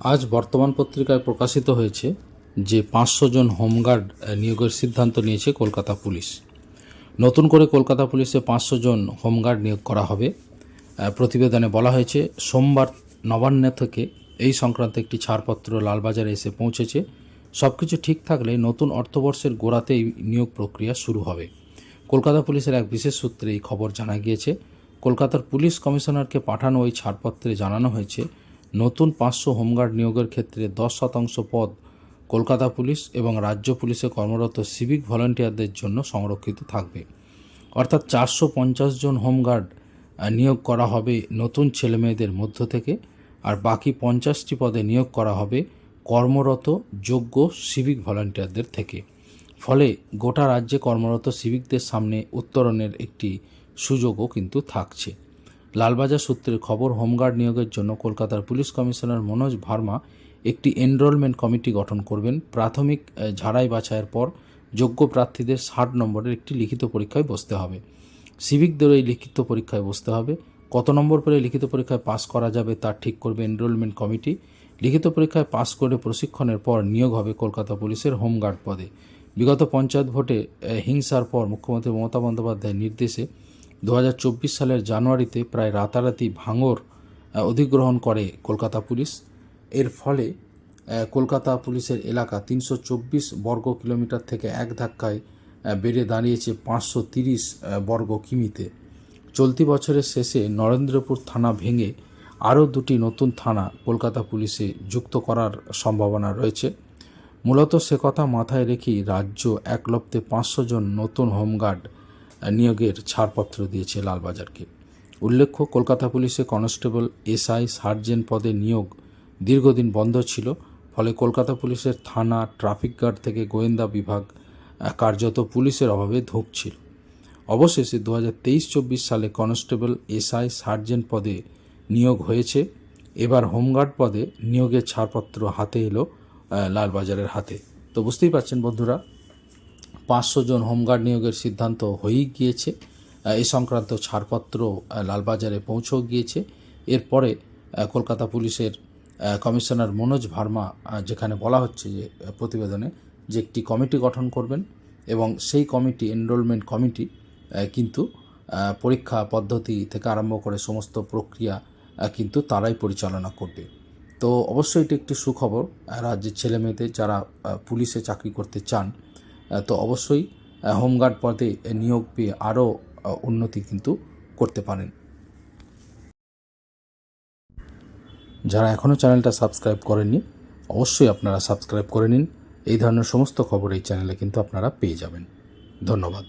আজ বর্তমান পত্রিকায় প্রকাশিত হয়েছে যে পাঁচশো জন হোমগার্ড নিয়োগের সিদ্ধান্ত নিয়েছে কলকাতা পুলিশ। নতুন করে কলকাতা পুলিশে পাঁচশো জন হোমগার্ড নিয়োগ করা হবে। প্রতিবেদনে বলা হয়েছে, সোমবার নবান্ন থেকে এই সংক্রান্ত একটি ছাড়পত্র লালবাজারে এসে পৌঁছেছে। সব কিছু ঠিক থাকলে নতুন অর্থবর্ষের গোড়াতেই নিয়োগ প্রক্রিয়া শুরু হবে। কলকাতা পুলিশের এক বিশেষ সূত্রে এই খবর জানা গিয়েছে, কলকাতার পুলিশ কমিশনারকে পাঠানো ওই ছাড়পত্রে জানানো হয়েছে নতুন পাঁচশো হোমগার্ড নিয়োগের ক্ষেত্রে দশ শতাংশ পদ কলকাতা পুলিশ এবং রাজ্য পুলিশে কর্মরত সিভিক ভলান্টিয়ারদের জন্য সংরক্ষিত থাকবে। অর্থাৎ চারশো পঞ্চাশ জন হোমগার্ড নিয়োগ করা হবে নতুন ছেলেমেয়েদের মধ্য থেকে আর বাকি পঞ্চাশটি পদে নিয়োগ করা হবে কর্মরত, যোগ্য সিভিক ভলান্টিয়ারদের থেকে। ফলে গোটা রাজ্যে কর্মরত সিভিকদের সামনে উত্তরণের একটি সুযোগও কিন্তু থাকছে। লালবাজার সূত্রের খবর, হোমগার্ড নিয়োগের জন্য কলকাতার পুলিশ কমিশনার মনোজ ভার্মা একটি এনরোলমেন্ট কমিটি গঠন করবেন। প্রাথমিক ঝাড়াই বাছাইয়ের পর যোগ্য প্রার্থীদের ষাট নম্বরের একটি লিখিত পরীক্ষায় বসতে হবে। সিভিকদেরও এই লিখিত পরীক্ষায় বসতে হবে। কত নম্বর পেলে লিখিত পরীক্ষায় পাস করা যাবে তা ঠিক করবে এনরোলমেন্ট কমিটি। লিখিত পরীক্ষায় পাস করে প্রশিক্ষণের পর নিয়োগ হবে কলকাতা পুলিশের হোমগার্ড পদে। বিগত পঞ্চায়েত ভোটে হিংসার পর মুখ্যমন্ত্রী মমতা বন্দ্যোপাধ্যায়ের নির্দেশে দু হাজার চব্বিশ সালের জানুয়ারিতে প্রায় রাতারাতি ভাঙর অধিগ্রহণ করে কলকাতা পুলিশ। এর ফলে কলকাতা পুলিশের এলাকা তিনশো চব্বিশ বর্গ কিলোমিটার থেকে এক ধাক্কায় বেড়ে দাঁড়িয়েছে পাঁচশো বর্গ কিমিতে। চলতি বছরের শেষে নরেন্দ্রপুর থানা ভেঙে আরও দুটি নতুন থানা কলকাতা পুলিশে যুক্ত করার সম্ভাবনা রয়েছে। মূলত সে কথা মাথায় রেখেই রাজ্য একলপ্তে পাঁচশো জন নতুন হোমগার্ড নিয়োগের ছাড়পত্র দিয়েছে লালবাজারকে। উল্লেখ্য, কলকাতা পুলিশে কনস্টেবল এসআই সার্জেন্ট পদে নিয়োগ দীর্ঘদিন বন্ধ ছিল, ফলে কলকাতা পুলিশের থানা ট্রাফিক গার্ড থেকে গোয়েন্দা বিভাগ কার্যত পুলিশের অভাবে ধুঁকছিল অবশেষে দু হাজার তেইশ চব্বিশ সালে কনস্টেবল এসআই সার্জেন্ট পদে নিয়োগ হয়েছে। এবার হোমগার্ড পদে নিয়োগের ছাড়পত্র হাতে এলো লালবাজারের হাতে। তো বুঝতেই পারছেন বন্ধুরা পাঁচশো জন হোমগার্ড নিয়োগের সিদ্ধান্ত হয়েই গিয়েছে। এ সংক্রান্ত ছাড়পত্র লালবাজারে পৌঁছেও গিয়েছে। এরপরে কলকাতা পুলিশের কমিশনার মনোজ ভার্মা যেখানে বলা হচ্ছে যে প্রতিবেদনে যে একটি কমিটি গঠন করবেন এবং সেই কমিটি এনরোলমেন্ট কমিটি কিন্তু পরীক্ষা পদ্ধতি থেকে আরম্ভ করে সমস্ত প্রক্রিয়া কিন্তু তারাই পরিচালনা করবে। তো অবশ্যই এটি একটি সুখবর। রাজ্যের ছেলেমেয়েদের যারা পুলিশে চাকরি করতে চান তো অবশ্যই হোমগার্ড পদে নিয়োগ পেয়ে আরও উন্নতি কিন্তু করতে পারেন। যারা এখনও চ্যানেলটা সাবস্ক্রাইব করেননি, অবশ্যই আপনারা সাবস্ক্রাইব করে নিন। এই ধরনের সমস্ত খবর এই চ্যানেলে কিন্তু আপনারা পেয়ে যাবেন। ধন্যবাদ।